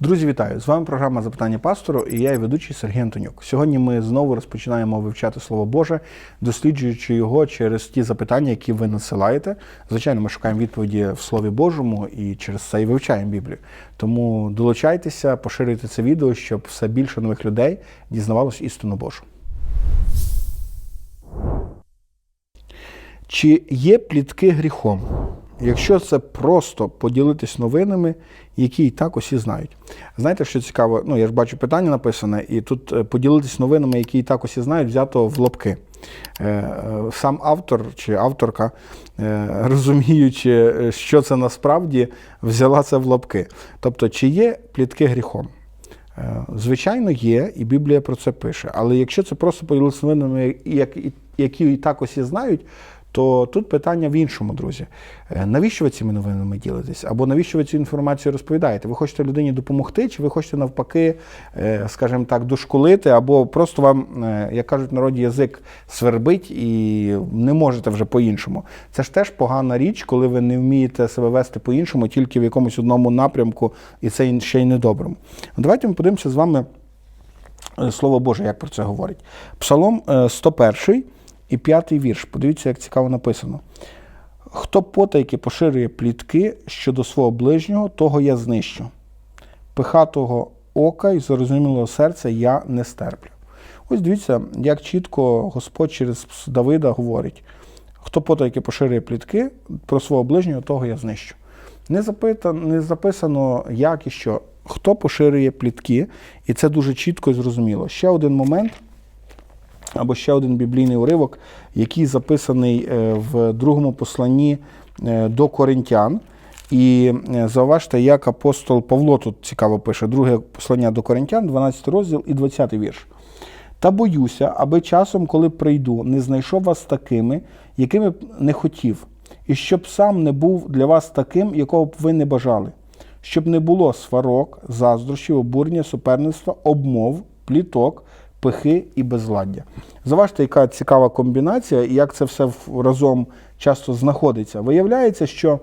Друзі, вітаю! З вами програма Запитання пастору і я, і ведучий Сергій Антонюк. Сьогодні ми знову розпочинаємо вивчати Слово Боже, досліджуючи його через ті запитання, які ви надсилаєте. Звичайно, ми шукаємо відповіді в Слові Божому і через це і вивчаємо Біблію. Тому долучайтеся, поширюйте це відео, щоб все більше нових людей дізнавалось істину Божу. Чи є плітки гріхом? Якщо це просто поділитись новинами, які і так усі знають. Знаєте, що цікаво? Ну, я ж бачу питання написане, і тут е, поділитись новинами, які і так усі знають, взято в лапки. Е, е, Сам автор чи авторка, розуміючи, що це насправді, взяла це в лапки. Тобто, чи є плітки гріхом? Звичайно, є, і Біблія про це пише. Але якщо це просто поділитися новинами, які і так усі знають, то тут питання в іншому, друзі. Е, Навіщо ви цими новинами ділитесь? Або навіщо ви цю інформацію розповідаєте? Ви хочете людині допомогти, чи ви хочете навпаки, е, скажімо так, дошколити, або просто вам, е, як кажуть народі, язик свербить і не можете вже по-іншому. Це ж теж погана річ, коли ви не вмієте себе вести по-іншому, тільки в якомусь одному напрямку, і це ще й недоброму. Давайте ми подивимося з вами. Слово Боже, як про це говорить. Псалом е, 101 і 5 вірш. Подивіться, як цікаво написано. Хто потайки поширює плітки щодо свого ближнього, того я знищу. Пихатого ока і зарозумілого серця я не стерплю. Ось дивіться, як чітко Господь через Давида говорить: хто потайки поширює плітки про свого ближнього, того я знищу. Не, запита, не записано, як і що, хто поширює плітки, і це дуже чітко і зрозуміло. Ще один момент, або ще один біблійний уривок, який записаний е, в другому посланні е, до Коринтян. І е, зауважте, як апостол Павло тут цікаво пише, друге послання до Коринтян, 12 розділ і 20 вірш. Та боюся, аби часом, коли прийду, не знайшов вас такими, якими б не хотів, і щоб сам не був для вас таким, якого б ви не бажали, щоб не було сварок, заздрощів, обурення, суперництва, обмов, пліток, пихи і безладдя. Заважте, яка цікава комбінація, і як це все разом часто знаходиться. Виявляється, що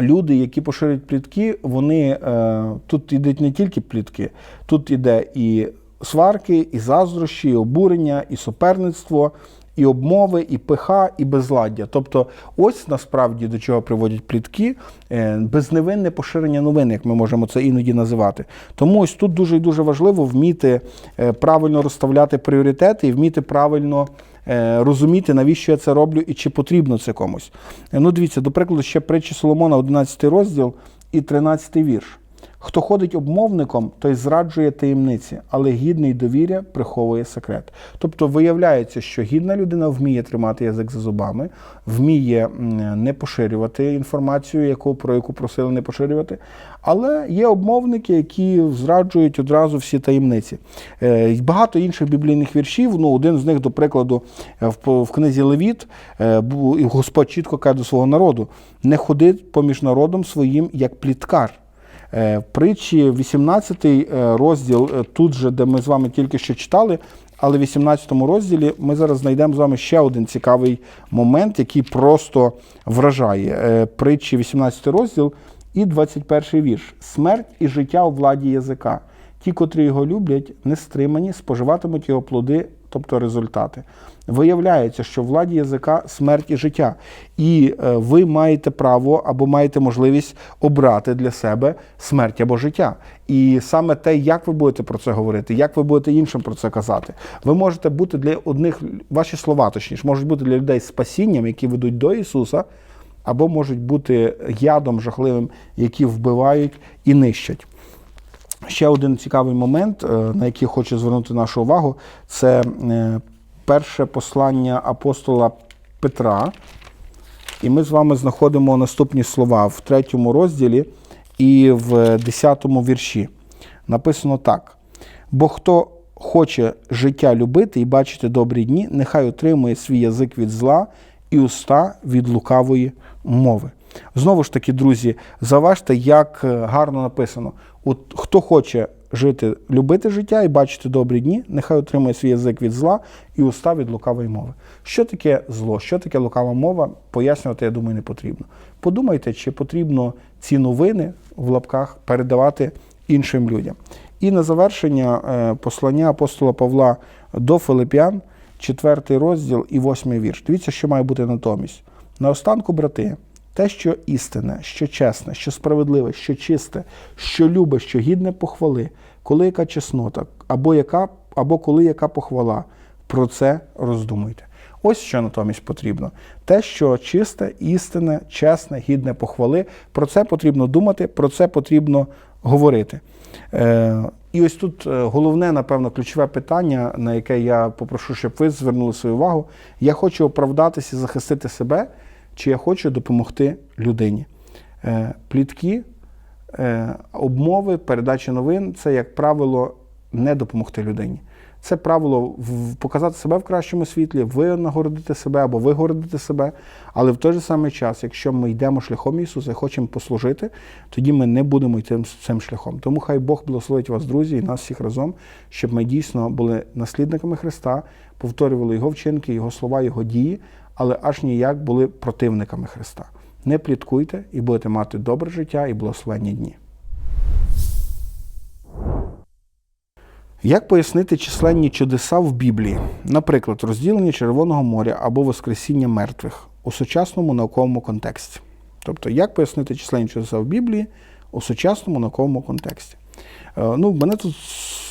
люди, які поширюють плітки, вони е, тут йдуть не тільки плітки, тут іде і сварки, і заздрощі, і обурення, і суперництво, і обмови, і пиха, і безладдя. Тобто, ось насправді до чого приводять плітки, е, безневинне поширення новин, як ми можемо це іноді називати. Тому ось тут дуже і дуже важливо вміти е, правильно розставляти пріоритети і вміти правильно е, розуміти, навіщо я це роблю і чи потрібно це комусь. Ну, дивіться, до прикладу, ще притчі Соломона, 11 розділ і 13 вірш. Хто ходить обмовником, той зраджує таємниці, але гідний довіря приховує секрет. Тобто виявляється, що гідна людина вміє тримати язик за зубами, вміє не поширювати інформацію, яку, про яку просили не поширювати. Але є обмовники, які зраджують одразу всі таємниці. Е, Багато інших біблійних віршів. Ну, один з них, до прикладу, е, в, книзі Левіт, е, Господь чітко каже до свого народу: не ходи поміж народом своїм як пліткар. Е, притчі 18 е, розділ, е, тут же, де ми з вами тільки що читали, але в 18 розділі ми зараз знайдемо з вами ще один цікавий момент, який просто вражає. Притчі 18 розділ і 21 вірш. Смерть і життя у владі язика. Ті, котрі його люблять, не стримані, споживатимуть його плоди, тобто результати. Виявляється, що владі язика смерть і життя. І е, ви маєте право або маєте можливість обрати для себе смерть або життя. І саме те, як ви будете про це говорити, як ви будете іншим про це казати. Ви можете бути для одних, ваші слова, точніше, можуть бути для людей спасінням, які ведуть до Ісуса, або можуть бути ядом жахливим, які вбивають і нищать. Ще один цікавий момент, е, на який хочу звернути нашу увагу, це е, перше послання апостола Петра. І ми з вами знаходимо наступні слова в третьому розділі і в десятому вірші. Написано так: бо хто хоче життя любити і бачити добрі дні, нехай отримує свій язик від зла і уста від лукавої мови. Знову ж таки, друзі, заважте, як е, гарно написано: От хто хоче жити, любити життя і бачити добрі дні, нехай отримує свій язик від зла і уста від лукавої мови. Що таке зло, що таке лукава мова, пояснювати, я думаю, не потрібно. Подумайте, чи потрібно ці новини в лапках передавати іншим людям. І на завершення е, послання апостола Павла до Филип'ян, 4 розділ і 8 вірш. Дивіться, що має бути натомість. Наостанку, брати, те, що істинне, що чесне, що справедливе, що чисте, що любе, що гідне похвали, коли яка чеснота, або яка, або коли яка похвала, про це роздумуйте. Ось що натомість потрібно. Те, що чисте, істинне, чесне, гідне похвали, про це потрібно думати, про це потрібно говорити. Е, і ось тут е, головне, напевно, ключове питання, на яке я попрошу, щоб ви звернули свою увагу. Я хочу оправдатися і захистити себе, чи я хочу допомогти людині. Е, Плітки, е, обмови, передача новин це, як правило, не допомогти людині. Це правило показати себе в кращому світлі, ви нагородити себе або вигородити себе. Але в той же самий час, якщо ми йдемо шляхом Ісуса і хочемо послужити, тоді ми не будемо йти цим шляхом. Тому хай Бог благословить вас, друзі, і нас всіх разом, щоб ми дійсно були наслідниками Христа, повторювали Його вчинки, Його слова, Його дії, але аж ніяк були противниками Христа. Не пліткуйте і будете мати добре життя і благословенні дні. Як пояснити численні чудеса в Біблії, наприклад, розділення Червоного моря або Воскресіння мертвих у сучасному науковому контексті? Тобто, як пояснити численні чудеса в Біблії у сучасному науковому контексті? Е, Ну, мене тут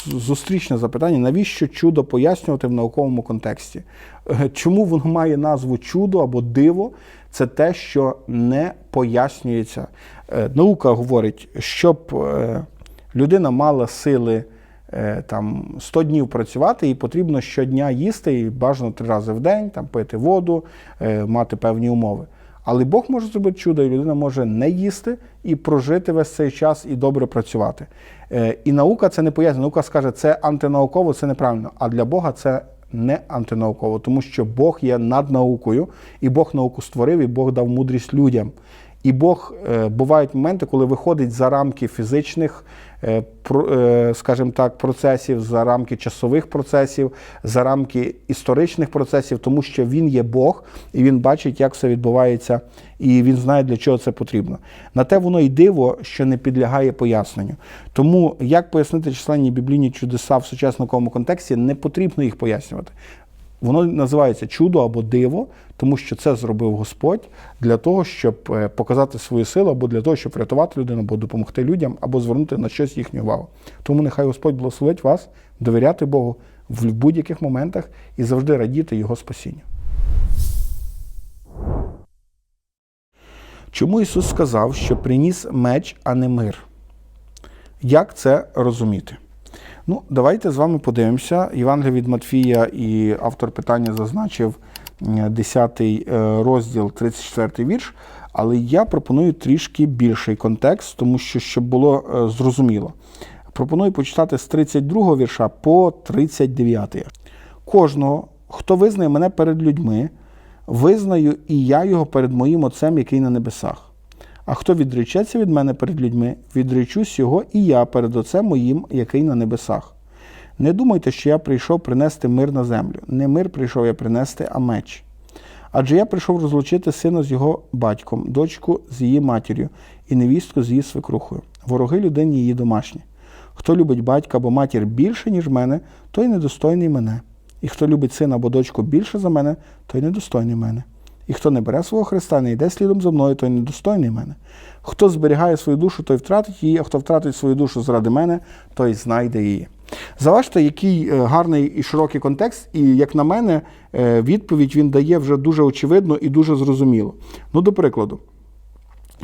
зустрічне запитання: навіщо чудо пояснювати в науковому контексті? Е, Чому воно має назву чудо або диво? Це те, що не пояснюється. Е, Наука говорить, щоб людина мала сили там 100 днів працювати, і потрібно щодня їсти, і бажано три рази в день, там пити воду, мати певні умови. Але Бог може зробити чудо, і людина може не їсти і прожити весь цей час і добре працювати. Е, І наука це не пояснює. Наука скаже, це антинауково, це неправильно. А для Бога це не антинауково, тому що Бог є над наукою, і Бог науку створив, і Бог дав мудрість людям. І Бог е, бувають моменти, коли виходить за рамки фізичних, е, е, скажімо так, процесів, за рамки часових процесів, за рамки історичних процесів, тому що він є Бог, і він бачить, як все відбувається, і він знає, для чого це потрібно. На те воно й диво, що не підлягає поясненню. Тому як пояснити численні біблійні чудеса в сучасному контексті, не потрібно їх пояснювати. Воно називається чудо або диво, тому що це зробив Господь для того, щоб е, показати свою силу, або для того, щоб врятувати людину, або допомогти людям, або звернути на щось їхню увагу. Тому нехай Господь благословить вас довіряти Богу в будь-яких моментах і завжди радіти Його спасінню. Чому Ісус сказав, що приніс меч, а не мир? Як це розуміти? Ну, давайте з вами подивимося. Євангелія від Матфія і автор питання зазначив 10 розділ, 34 вірш. Але я пропоную трішки більший контекст, тому що щоб було е, зрозуміло. Пропоную почитати з 32 вірша по 39. Кожного, хто визнає мене перед людьми, визнаю і я його перед моїм Отцем, який на небесах. А хто відречеться від мене перед людьми, відречусь його і я перед Отцем моїм, який на небесах. Не думайте, що я прийшов принести мир на землю. Не мир прийшов я принести, а меч. Адже я прийшов розлучити сина з його батьком, дочку з її матір'ю і невістку з її свекрухою. Вороги людині її домашні. Хто любить батька або матір більше, ніж мене, той недостойний мене. І хто любить сина або дочку більше за мене, той недостойний мене. І хто не бере свого Христа, не йде слідом за мною, той недостойний мене. Хто зберігає свою душу, той втратить її, а хто втратить свою душу заради мене, той знайде її. Заважте, який е, гарний і широкий контекст, і, як на мене, е, відповідь він дає вже дуже очевидно і дуже зрозуміло. Ну, до прикладу,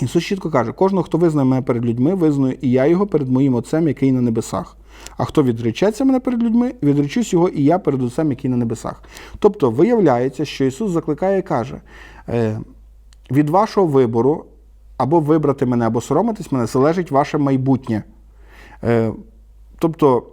Ісус чітко каже: кожного, хто визнає мене перед людьми, визнаю і я його перед моїм Отцем, який на небесах. А хто відречеться мене перед людьми, відречусь його і я перед Отцем, який на небесах. Тобто виявляється, що Ісус закликає і каже: е, від вашого вибору або вибрати мене, або соромитись мене, залежить ваше майбутнє. Е, Тобто,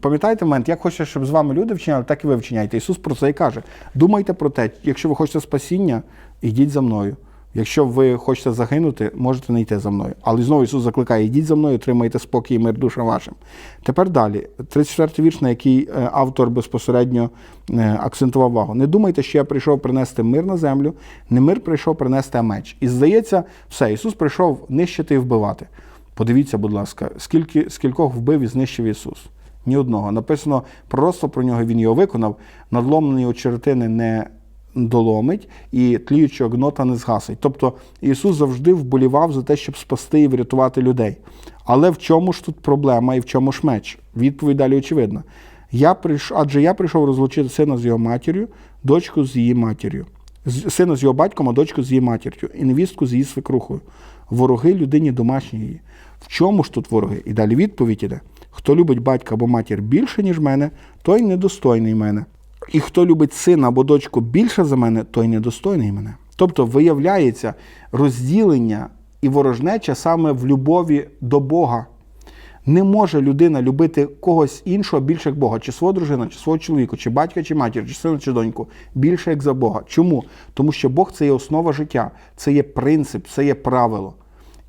пам'ятаєте момент, як хочете, щоб з вами люди вчиняли, так і ви вчиняйте. Ісус про це і каже. Думайте про те, якщо ви хочете спасіння, йдіть за мною. Якщо ви хочете загинути, можете не йти за мною. Але знову Ісус закликає, йдіть за мною, отримайте спокій і мир душам вашим. Тепер далі, 34 вірш, на який е, автор безпосередньо е, акцентував увагу. Не думайте, що я прийшов принести мир на землю, не мир прийшов принести, а меч. І здається, все, Ісус прийшов нищити і вбивати. Подивіться, будь ласка, скільки, скількох вбив і знищив Ісус? Ні одного. Написано пророцтво про нього, він його виконав, надломлені очеретини не доломить і тліючого гнота не згасить. Тобто Ісус завжди вболівав за те, щоб спасти і врятувати людей. Але в чому ж тут проблема і в чому ж меч? Відповідь далі очевидна. Я прийш... Адже я прийшов розлучити сина з його матір'ю, дочку з її матір'ю, сина з його батьком, а дочку з її матір'ю, і невістку з її свекрухою. Вороги людині домашньої. В чому ж тут вороги? І далі відповідь іде: хто любить батька або матір більше, ніж мене, той недостойний мене. І хто любить сина або дочку більше за мене, той недостойний мене. Тобто виявляється розділення і ворожнеча саме в любові до Бога. Не може людина любити когось іншого більше як Бога, чи свого дружина, чи свого чоловіка, чи батька, чи матір, чи сина, чи доньку, більше як за Бога. Чому? Тому що Бог це є основа життя, це є принцип, це є правило.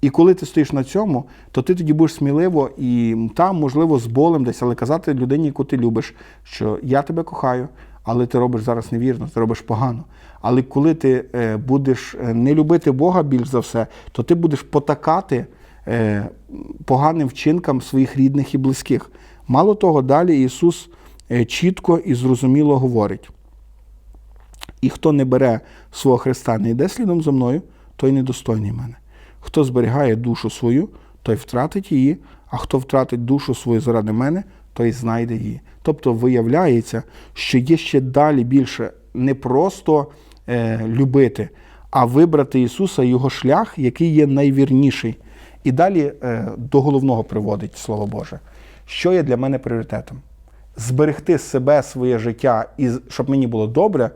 І коли ти стоїш на цьому, то ти тоді будеш сміливо і там, можливо, з болем десь, але казати людині, яку ти любиш, що я тебе кохаю, але ти робиш зараз невірно, ти робиш погано. Але коли ти е, будеш е, не любити Бога більш за все, то ти будеш потакати е, поганим вчинкам своїх рідних і близьких. Мало того, далі Ісус чітко і зрозуміло говорить. І хто не бере свого Христа, не йде слідом за мною, той недостойний мене. Хто зберігає душу свою, той втратить її, а хто втратить душу свою заради мене, той знайде її. Тобто виявляється, що є ще далі більше не просто е, любити, а вибрати Ісуса Його шлях, який є найвірніший. І далі е, до головного приводить Слово Боже. Що є для мене пріоритетом? Зберегти себе, своє життя, і щоб мені було добре,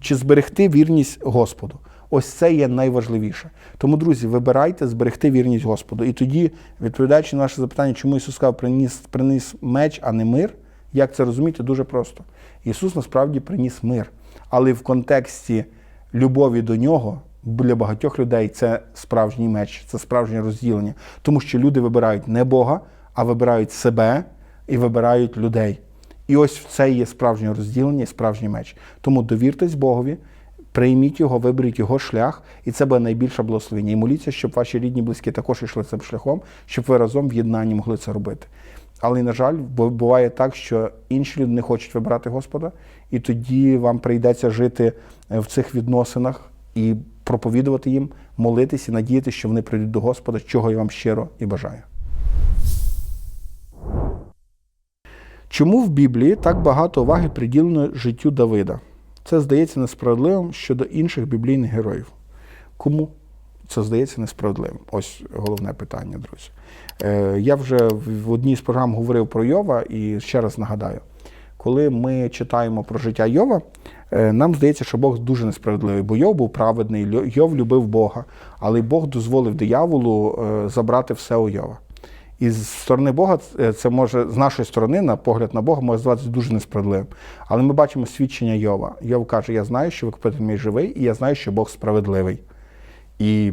чи зберегти вірність Господу. Ось це є найважливіше. Тому, друзі, вибирайте зберегти вірність Господу. І тоді, відповідаючи на наше запитання, чому Ісус сказав, приніс, приніс меч, а не мир, як це розуміти, дуже просто. Ісус насправді приніс мир. Але в контексті любові до нього для багатьох людей це справжній меч, це справжнє розділення. Тому що люди вибирають не Бога, а вибирають себе і вибирають людей. І ось це є справжнє розділення і справжній меч. Тому довіртесь Богові, прийміть його, виберіть його шлях, і це буде найбільше благословення. І моліться, щоб ваші рідні близькі також йшли цим шляхом, щоб ви разом в єднанні могли це робити. Але, на жаль, буває так, що інші люди не хочуть вибирати Господа, і тоді вам прийдеться жити е, в цих відносинах і проповідувати їм, молитись і надіятися, що вони прийдуть до Господа, чого я вам щиро і бажаю. Чому в Біблії так багато уваги приділено життю Давида? Це здається несправедливим щодо інших біблійних героїв. Кому це здається несправедливим? Ось головне питання, друзі. Е, я вже в одній з програм говорив про Йова і ще раз нагадаю, коли ми читаємо про життя Йова, е, нам здається, що Бог дуже несправедливий, бо Йов був праведний, Йов любив Бога, але Бог дозволив дияволу е, забрати все у Йова. І з сторони Бога е, це може з нашої сторони, на погляд на Бога, може здаватися дуже несправедливим. Але ми бачимо свідчення Йова. Йов каже: Я знаю, що викупитель мій живий, і я знаю, що Бог справедливий. І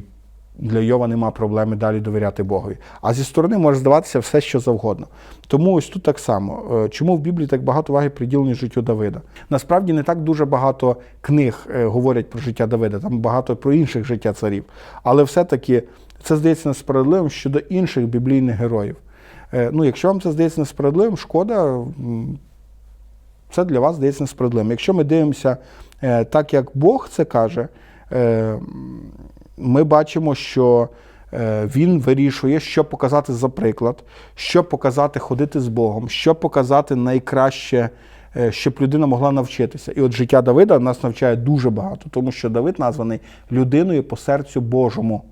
для Йова нема проблеми далі довіряти Богові. А зі сторони може здаватися все, що завгодно. Тому ось тут так само. Е, Чому в Біблії так багато уваги приділено життю Давида? Насправді не так дуже багато книг е, говорять про життя Давида, там багато про інших життя царів. Але все-таки це здається несправедливим щодо інших біблійних героїв. Е, Ну, якщо вам це здається несправедливим, шкода, це для вас здається несправедливим. Якщо ми дивимося так, як Бог це каже, ми бачимо, що е, він вирішує, що показати за приклад, що показати ходити з Богом, що показати найкраще, е, щоб людина могла навчитися. І от життя Давида нас навчає дуже багато, тому що Давид названий людиною по серцю Божому.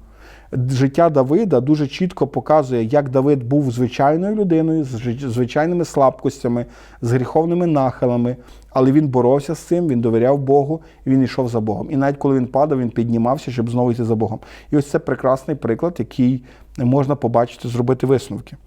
Життя Давида дуже чітко показує, як Давид був звичайною людиною, з звичайними слабкостями, з гріховними нахилами, але він боровся з цим, він довіряв Богу, він йшов за Богом. І навіть коли він падав, він піднімався, щоб знову йти за Богом. І ось це прекрасний приклад, який можна побачити, зробити висновки.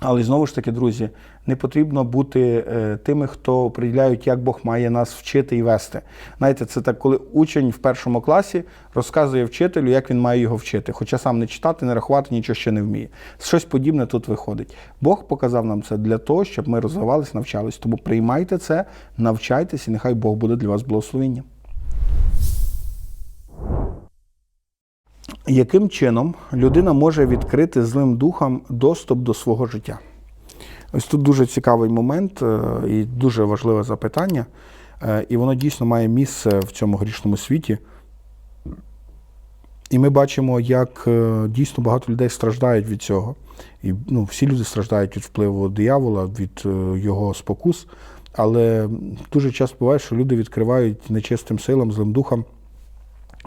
Але знову ж таки, друзі, не потрібно бути е, тими, хто определяють, як Бог має нас вчити і вести. Знаєте, це так, коли учень в першому класі розказує вчителю, як він має його вчити, хоча сам не читати, не рахувати, нічого ще не вміє. Щось подібне тут виходить. Бог показав нам це для того, щоб ми розвивались, навчались. Тому приймайте це, навчайтесь, і нехай Бог буде для вас благословенням. Яким чином людина може відкрити злим духам доступ до свого життя? Ось тут дуже цікавий момент е, і дуже важливе запитання, Е, і воно дійсно має місце в цьому грішному світі. І ми бачимо, як е, дійсно багато людей страждають від цього. І ну, всі люди страждають від впливу диявола, від його спокус. Але дуже часто буває, що люди відкривають нечистим силам, злим духам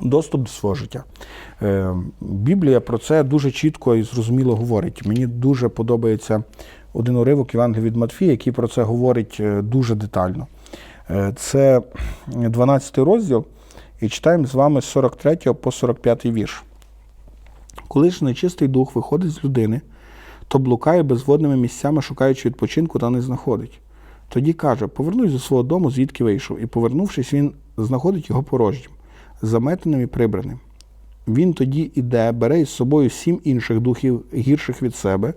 доступ до свого життя. Е, Біблія про це дуже чітко і зрозуміло говорить. Мені дуже подобається один уривок Євангелія від Матфія, який про це говорить е, дуже детально. Е, Це 12 розділ, і читаємо з вами з 43 по 45 вірш. Коли ж нечистий дух виходить з людини, то блукає безводними місцями, шукаючи відпочинку, та не знаходить. Тоді каже: Повернусь до свого дому, звідки вийшов, і, повернувшись, він знаходить його порожнім, заметеним і прибраним. Він тоді іде, бере із собою сім інших духів, гірших від себе,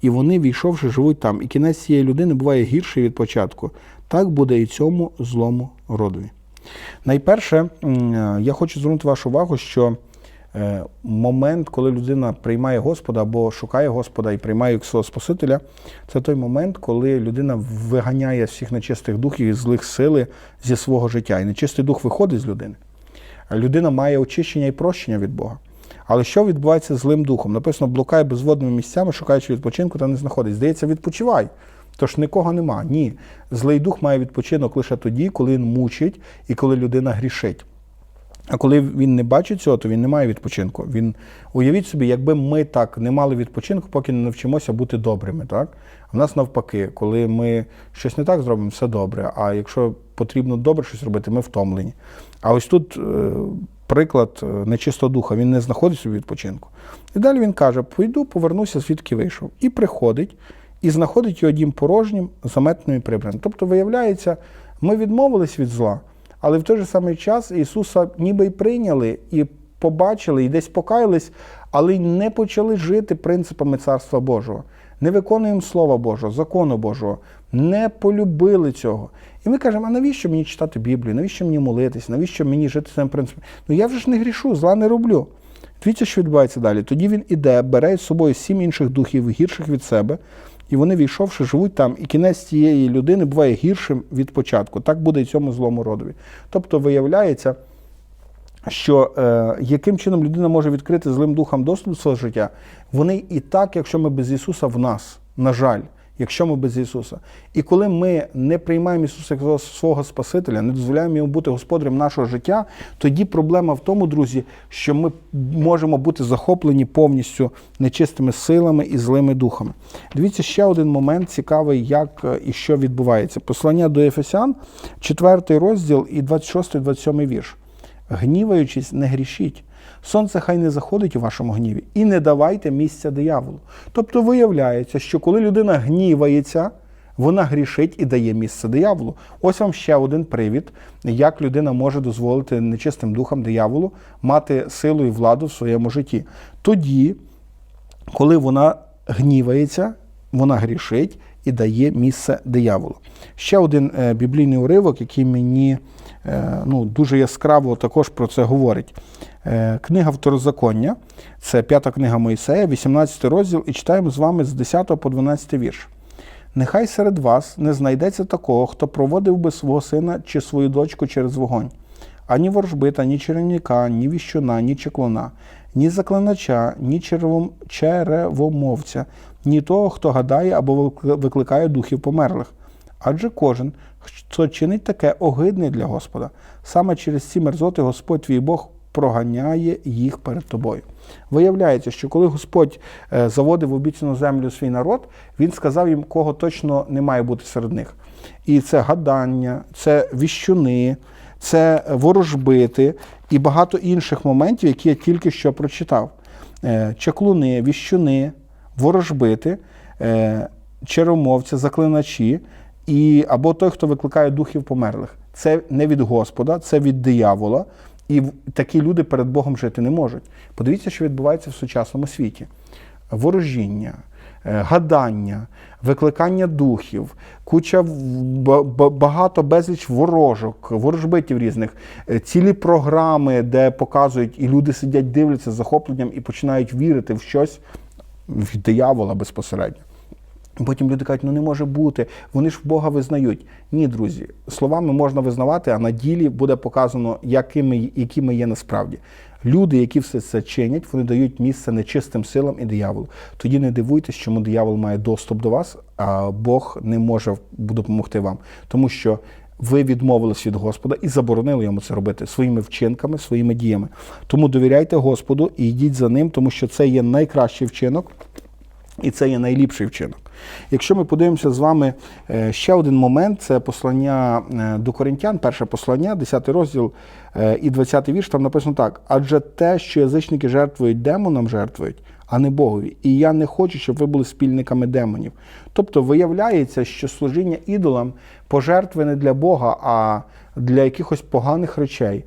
і вони, війшовши, живуть там. І кінець цієї людини буває гірший від початку. Так буде і цьому злому родові. Найперше, е, я хочу звернути вашу увагу, що е, момент, коли людина приймає Господа або шукає Господа і приймає свого Спасителя, це той момент, коли людина виганяє всіх нечистих духів і злих сили зі свого життя. І нечистий дух виходить з людини. Людина має очищення і прощення від Бога. Але що відбувається з злим духом? Написано, блукає безводними місцями, шукаючи відпочинку та не знаходить. Здається, відпочивай. Тож нікого нема. Ні. Злий дух має відпочинок лише тоді, коли він мучить і коли людина грішить. А коли він не бачить цього, то він не має відпочинку. Він уявіть собі, якби ми так не мали відпочинку, поки не навчимося бути добрими. Так? В нас навпаки, коли ми щось не так зробимо, все добре. А якщо потрібно добре щось робити, ми втомлені. А ось тут е, приклад е, нечистого духа, він не знаходить собі відпочинку. І далі він каже: пойду, повернуся, звідки вийшов. І приходить, і знаходить його дім порожнім, заметним і прибраним. Тобто, виявляється, ми відмовились від зла. Але в той же самий час Ісуса ніби й прийняли, і побачили, і десь покаялись, але не почали жити принципами Царства Божого. Не виконуємо Слова Божого, закону Божого, не полюбили цього. І ми кажемо, а навіщо мені читати Біблію, навіщо мені молитись, навіщо мені жити цим принципом? Ну я вже ж не грішу, зла не роблю. Дивіться, що відбувається далі. Тоді він іде, бере з собою сім інших духів, гірших від себе, і вони, війшовши, живуть там, і кінець цієї людини буває гіршим від початку. Так буде і цьому злому родові. Тобто, виявляється, що е, яким чином людина може відкрити злим духам доступ до свого життя, вони і так, якщо ми без Ісуса в нас, на жаль, якщо ми без Ісуса. І коли ми не приймаємо Ісуса як свого Спасителя, не дозволяємо йому бути господарем нашого життя, тоді проблема в тому, друзі, що ми можемо бути захоплені повністю нечистими силами і злими духами. Дивіться, ще один момент цікавий, як е, і що відбувається. Послання до Ефесян, 4 розділ і 26-27 вірш. Гніваючись, не грішіть. Сонце хай не заходить у вашому гніві, і не давайте місця дияволу. Тобто виявляється, що коли людина гнівається, вона грішить і дає місце дияволу. Ось вам ще один привід, як людина може дозволити нечистим духам дияволу мати силу і владу в своєму житті. Тоді, коли вона гнівається, вона грішить і дає місце дияволу. Ще один е, біблійний уривок, який мені ну, дуже яскраво також про це говорить. Е, книга Второзаконня, це п'ята книга Моїсея, 18 розділ, і читаємо з вами з 10 по 12 вірш. Нехай серед вас не знайдеться такого, хто проводив би свого сина чи свою дочку через вогонь. Ані ворожбита, ні черівника, ні віщуна, ні чеклуна, ні заклинача, ні черевомовця, ні того, хто гадає або викликає духів померлих. Адже кожен, хто чинить таке огидне для Господа, саме через ці мерзоти Господь твій Бог проганяє їх перед тобою. Виявляється, що коли Господь е, заводив в обіцяну землю свій народ, він сказав їм, кого точно не має бути серед них. І це гадання, це віщуни, це ворожбити і багато інших моментів, які я тільки що прочитав. Е, Чаклуни, віщуни, ворожбити, е, черомовці, заклиначі, і, або той, хто викликає духів померлих. Це не від Господа, це від диявола. І такі люди перед Богом жити не можуть. Подивіться, що відбувається в сучасному світі. ворожіння, е, гадання, викликання духів, куча багато безліч ворожок, ворожбитів різних, е, цілі програми, де показують, і люди сидять, дивляться з захопленням і починають вірити в щось в диявола безпосередньо. Потім люди кажуть, ну не може бути, вони ж в Бога визнають. Ні, друзі, словами можна визнавати, а на ділі буде показано, якими, які ми є насправді. Люди, які все це чинять, вони дають місце нечистим силам і дияволу. Тоді не дивуйтесь, чому диявол має доступ до вас, а Бог не може допомогти вам. Тому що ви відмовились від Господа і заборонили йому це робити своїми вчинками, своїми діями. Тому довіряйте Господу і йдіть за ним, тому що це є найкращий вчинок. І це є найліпший вчинок. Якщо ми подивимося з вами е, ще один момент, це послання е, до Коринтян, перше послання, 10 розділ е, і 20 вірш, там написано так: адже те, що язичники жертвують демонам, жертвують, а не Богові. І я не хочу, щоб ви були спільниками демонів. Тобто виявляється, що служіння ідолам пожертви не для Бога, а для якихось поганих речей,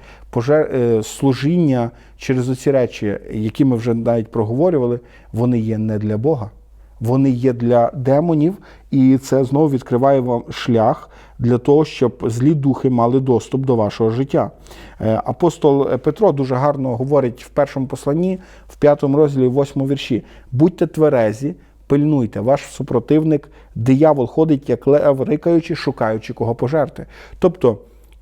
служіння через оці речі, які ми вже навіть проговорювали, вони є не для Бога. Вони є для демонів, і це знову відкриває вам шлях для того, щоб злі духи мали доступ до вашого життя. Е, Апостол Петро дуже гарно говорить в першому посланні, в п'ятому розділі, в восьмому вірші: будьте тверезі, пильнуйте, ваш супротивник, диявол ходить, як лев, рикаючи, шукаючи кого пожерти. Тобто,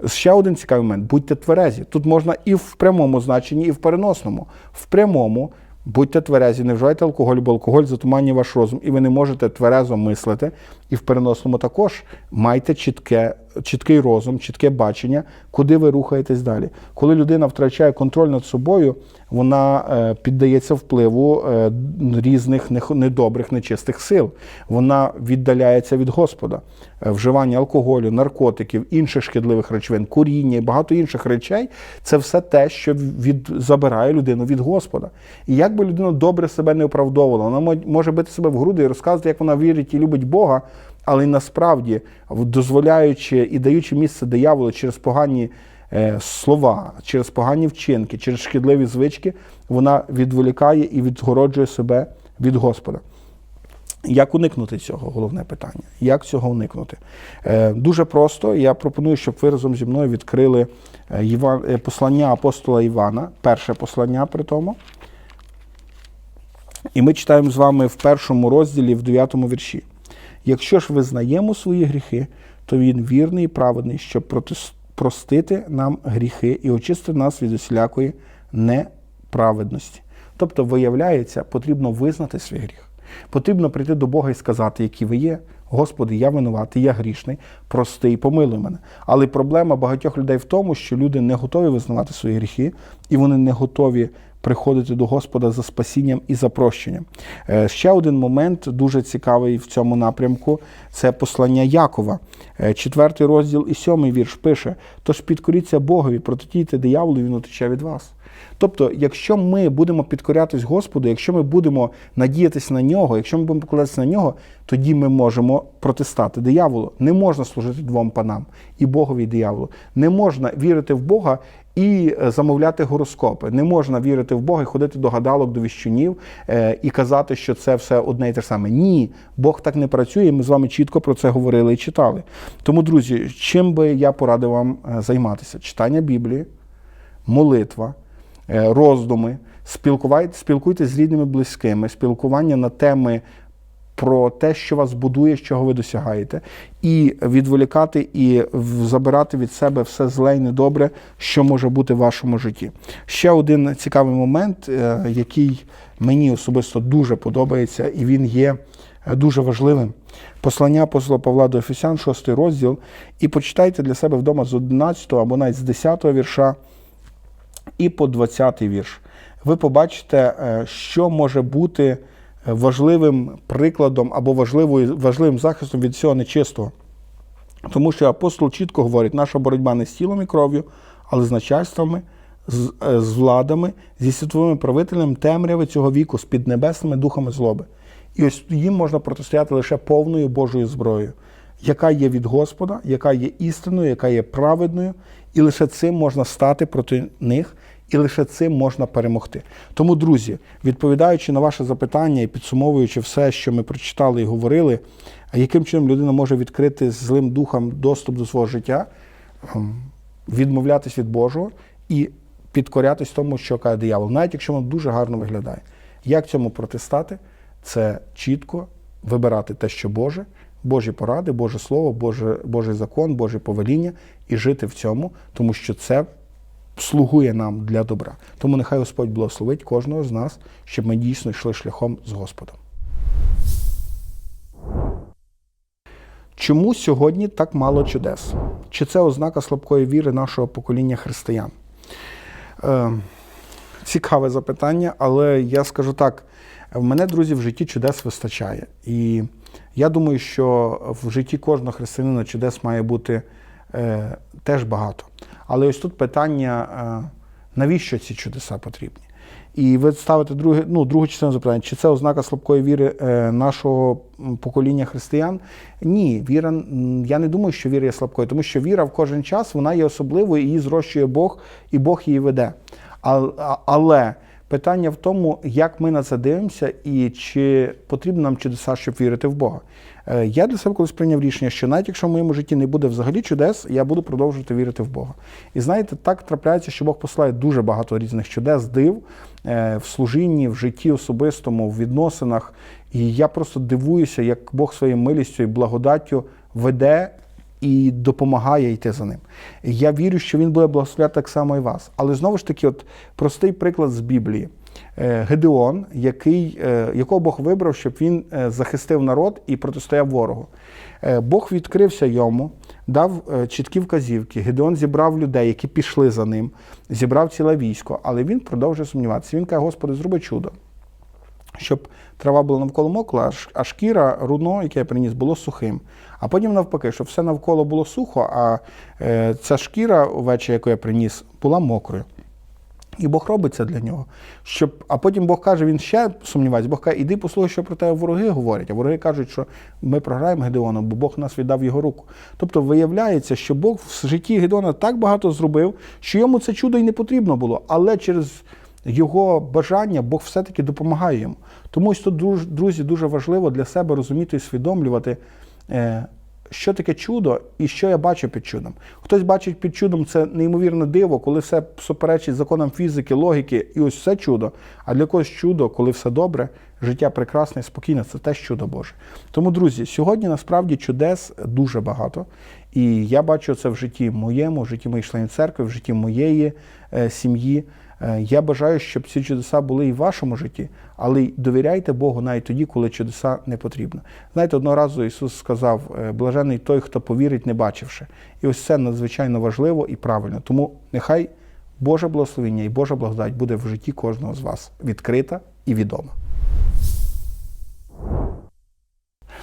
Ще один цікавий момент: будьте тверезі. Тут можна і в прямому значенні, і в переносному. В прямому будьте тверезі, не вживайте алкоголь, бо алкоголь затуманює ваш розум, і ви не можете тверезо мислити. І в переносному також майте чітке, чіткий розум, чітке бачення, куди ви рухаєтесь далі. Коли людина втрачає контроль над собою, вона е, піддається впливу е, різних недобрих, нечистих сил. Вона віддаляється від Господа. Е, Вживання алкоголю, наркотиків, інших шкідливих речовин, куріння і багато інших речей це все те, що від, забирає людину від Господа. І як би людина добре себе не оправдовувала, вона може бити себе в груди і розказувати, як вона вірить і любить Бога, але насправді, дозволяючи і даючи місце дияволу через погані е, слова, через погані вчинки, через шкідливі звички, вона відволікає і відгороджує себе від Господа. Як уникнути цього? Головне питання. Як цього уникнути? Е, дуже просто. Я пропоную, щоб ви разом зі мною відкрили е, Іван, е, послання апостола Івана, перше послання при тому. І ми читаємо з вами в першому розділі, в дев'ятому вірші. Якщо ж визнаємо свої гріхи, то він вірний і праведний, щоб простити нам гріхи і очистити нас від усілякої неправедності. Тобто, виявляється, потрібно визнати свій гріх. Потрібно прийти до Бога і сказати, які ви є. Господи, я винуватий, я грішний, прости і помилуй мене. Але проблема багатьох людей в тому, що люди не готові визнавати свої гріхи, і вони не готові приходити до Господа за спасінням і за прощенням. Е, Ще один момент дуже цікавий в цьому напрямку це послання Якова. Е, Четвертий розділ і сьомий вірш пише: Тож підкоріться Богові, протидійте дияволу, він утече від вас. Тобто, якщо ми будемо підкорятись Господу, якщо ми будемо надіятися на нього, якщо ми будемо покладатися на нього, тоді ми можемо протистати дияволу. Не можна служити двом панам і Богові, і дияволу. Не можна вірити в Бога і е, замовляти гороскопи. Не можна вірити в Бога і ходити до гадалок, до віщунів е, і казати, що це все одне і те саме. Ні, Бог так не працює. Ми з вами чітко про це говорили і читали. Тому, друзі, чим би я порадив вам е, займатися? Читання Біблії, молитва, е, роздуми, спілкуйтесь з рідними близькими, спілкування на теми про те, що вас будує, чого ви досягаєте, і відволікати і забирати від себе все зле і недобре, що може бути в вашому житті. Ще один цікавий момент, е, який мені особисто дуже подобається, і він є дуже важливим. Послання апостола Павла до Ефесян, 6 розділ, і почитайте для себе вдома з 11 або навіть з 10 вірша і по 20 вірш. Ви побачите, е, що може бути е, важливим прикладом або важливою, важливим захистом від всього нечистого. Тому що апостол чітко говорить, наша боротьба не з тілом і кров'ю, але з начальствами, з, е, з владами, зі світовими правителями темряви цього віку, з піднебесними духами злоби. І ось їм можна протистояти лише повною Божою зброєю, яка є від Господа, яка є істинною, яка є праведною, і лише цим можна стати проти них І лише цим можна перемогти. Тому, друзі, відповідаючи на ваше запитання і підсумовуючи все, що ми прочитали і говорили, яким чином людина може відкрити злим духом доступ до свого життя, ем, відмовлятись від Божого і підкорятись тому, що каже диявол, навіть якщо воно дуже гарно виглядає. Як цьому протистати? Це чітко вибирати те, що Боже, Божі поради, Боже Слово, Боже, Божий закон, Боже повеління і жити в цьому, тому що це слугує нам для добра. Тому нехай Господь благословить кожного з нас, щоб ми дійсно йшли шляхом з Господом. Чому сьогодні так мало чудес? Чи це ознака слабкої віри нашого покоління християн? Е, цікаве запитання, але я скажу так: в мене, друзі, в житті чудес вистачає. І я думаю, що в житті кожного християнина чудес має бути е, теж багато. Але ось тут питання, е, навіщо ці чудеса потрібні? І ви ставите друге, ну, другу частину запитання, чи це ознака слабкої віри е, нашого покоління християн? Ні, віра, я не думаю, що віра є слабкою, тому що віра в кожен час вона є особливою, її зрощує Бог, і Бог її веде. Але питання в тому, як ми на це дивимося, і чи потрібно нам чудеса, щоб вірити в Бога. Е, Я для себе колись прийняв рішення, що навіть якщо в моєму житті не буде взагалі чудес, я буду продовжувати вірити в Бога. І знаєте, так трапляється, що Бог посилає дуже багато різних чудес, див е, в служінні, в житті особистому, в відносинах. І я просто дивуюся, як Бог своєю милістю і благодаттю веде і допомагає йти за ним. Я вірю, що він буде благословляти так само і вас. Але знову ж таки, от простий приклад з Біблії. Е, Гедеон, який, е, якого Бог вибрав, щоб він е, захистив народ і протистояв ворогу. Бог відкрився йому, дав чіткі вказівки. Гедеон зібрав людей, які пішли за ним, зібрав ціле військо, але він продовжує сумніватися. Він каже, Господи, зроби чудо щоб трава була навколо мокла, а шкіра, руно, яке я приніс, було сухим. А потім навпаки, щоб все навколо було сухо, а е, ця шкіра овеча, яку я приніс, була мокрою. І Бог робить це для нього. Щоб, а потім Бог каже, він ще сумнівається, Бог каже, іди послухай, що про тебе вороги говорять. А вороги кажуть, що ми програємо Гедеону, бо Бог нас віддав його руку. Тобто виявляється, що Бог в житті Гедеона так багато зробив, що йому це чудо й не потрібно було. Але через його бажання Бог все-таки допомагає йому. Тому ось тут, друзі, дуже важливо для себе розуміти і усвідомлювати, е, що таке чудо і що я бачу під чудом. Хтось бачить під чудом це неймовірне диво, коли все суперечить законам фізики, логіки, і ось все чудо. А для когось чудо, коли все добре, життя прекрасне і спокійне, це теж чудо Боже. Тому, друзі, сьогодні насправді чудес дуже багато. І я бачу це в житті моєму, в житті моєї членів церкви, в житті моєї е, сім'ї. Е, Я бажаю, щоб ці чудеса були і в вашому житті, але довіряйте Богу навіть тоді, коли чудеса не потрібно. Знаєте, одного разу Ісус сказав: е, блажений той, хто повірить, не бачивши. І ось це надзвичайно важливо і правильно. Тому нехай Боже благословення і Божа благодать буде в житті кожного з вас відкрита і відома.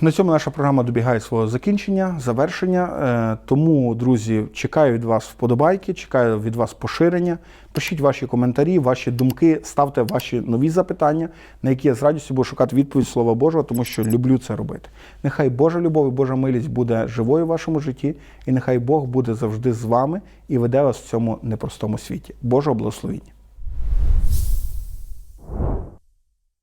На цьому наша програма добігає свого закінчення, завершення. Е, тому, друзі, чекаю від вас вподобайки, чекаю від вас поширення. Пишіть ваші коментарі, ваші думки, ставте ваші нові запитання, на які я з радістю буду шукати відповідь Слова Божого, тому що люблю це робити. Нехай Божа любов і Божа милість буде живою в вашому житті, і нехай Бог буде завжди з вами і веде вас в цьому непростому світі. Божого благословіння!